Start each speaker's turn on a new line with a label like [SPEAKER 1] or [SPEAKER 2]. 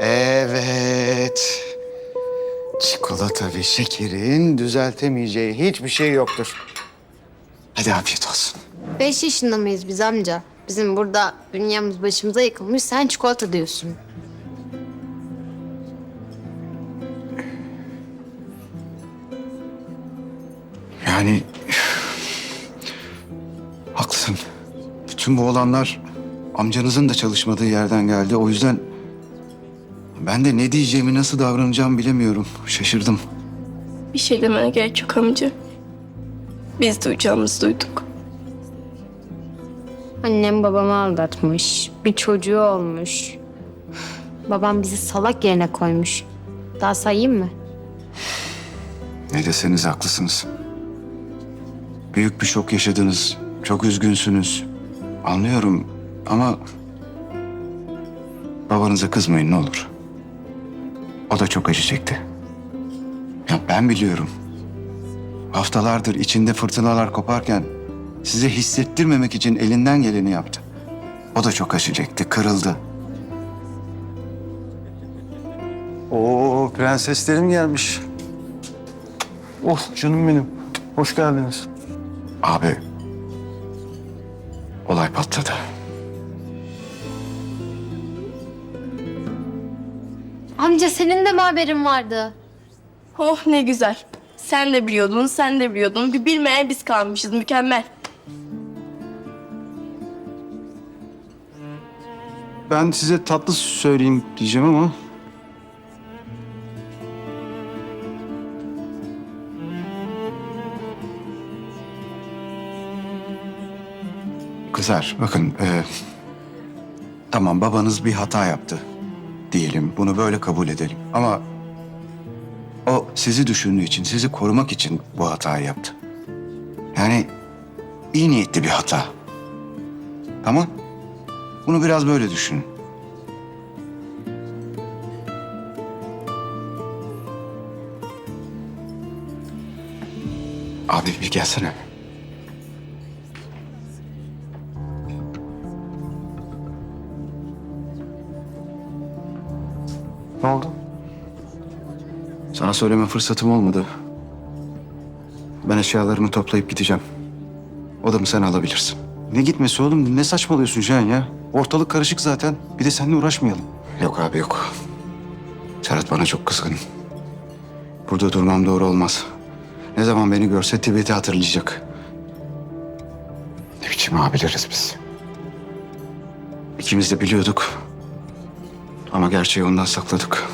[SPEAKER 1] Evet. Çikolata ve şekerin düzeltemeyeceği hiçbir şey yoktur. Hadi afiyet olsun.
[SPEAKER 2] Beş yaşında mıyız biz amca? Bizim burada dünyamız başımıza yıkılmış. Sen çikolata diyorsun.
[SPEAKER 1] Yani haklısın. Bütün bu olanlar amcanızın da çalışmadığı yerden geldi. O yüzden ben de ne diyeceğimi, nasıl davranacağımı bilemiyorum. Şaşırdım.
[SPEAKER 3] Bir şey demene gerek yok amca. Biz duyacağımızı duyduk.
[SPEAKER 2] Annem babamı aldatmış. Bir çocuğu olmuş. Babam bizi salak yerine koymuş. Daha sayayım mı?
[SPEAKER 1] Ne deseniz haklısınız. Büyük bir şok yaşadınız. Çok üzgünsünüz. Anlıyorum ama babanıza kızmayın ne olur. O da çok acı çekti. Ya ben biliyorum. Haftalardır içinde fırtınalar koparken size hissettirmemek için elinden geleni yaptı. O da çok acı çekti, kırıldı.
[SPEAKER 4] Oo prenseslerim gelmiş. Oh canım benim. Hoş geldiniz.
[SPEAKER 1] Abi, olay patladı.
[SPEAKER 2] Amca senin de mi haberin vardı?
[SPEAKER 3] Oh ne güzel. Sen de biliyordun, sen de biliyordun. Bir bilmeyen biz kalmışız. Mükemmel.
[SPEAKER 4] Ben size tatlı söyleyeyim diyeceğim ama...
[SPEAKER 1] Kızlar bakın e, tamam babanız bir hata yaptı diyelim bunu böyle kabul edelim ama o sizi düşündüğü için sizi korumak için bu hatayı yaptı. Yani iyi niyetli bir hata. Tamam? Bunu biraz böyle düşünün. Abi bir gelsene.
[SPEAKER 4] Ne oldu?
[SPEAKER 1] Sana söyleme fırsatım olmadı. Ben eşyalarımı toplayıp gideceğim. Odamı sen alabilirsin.
[SPEAKER 4] Ne gitmesi oğlum? Ne saçmalıyorsun Cihan ya? Ortalık karışık zaten. Bir de seninle uğraşmayalım.
[SPEAKER 1] Yok abi yok. Serhat bana çok kızgın. Burada durmam doğru olmaz. Ne zaman beni görse Tibet'i hatırlayacak. Ne biçim abileriz biz. İkimiz de biliyorduk. Ama gerçeği ondan sakladık.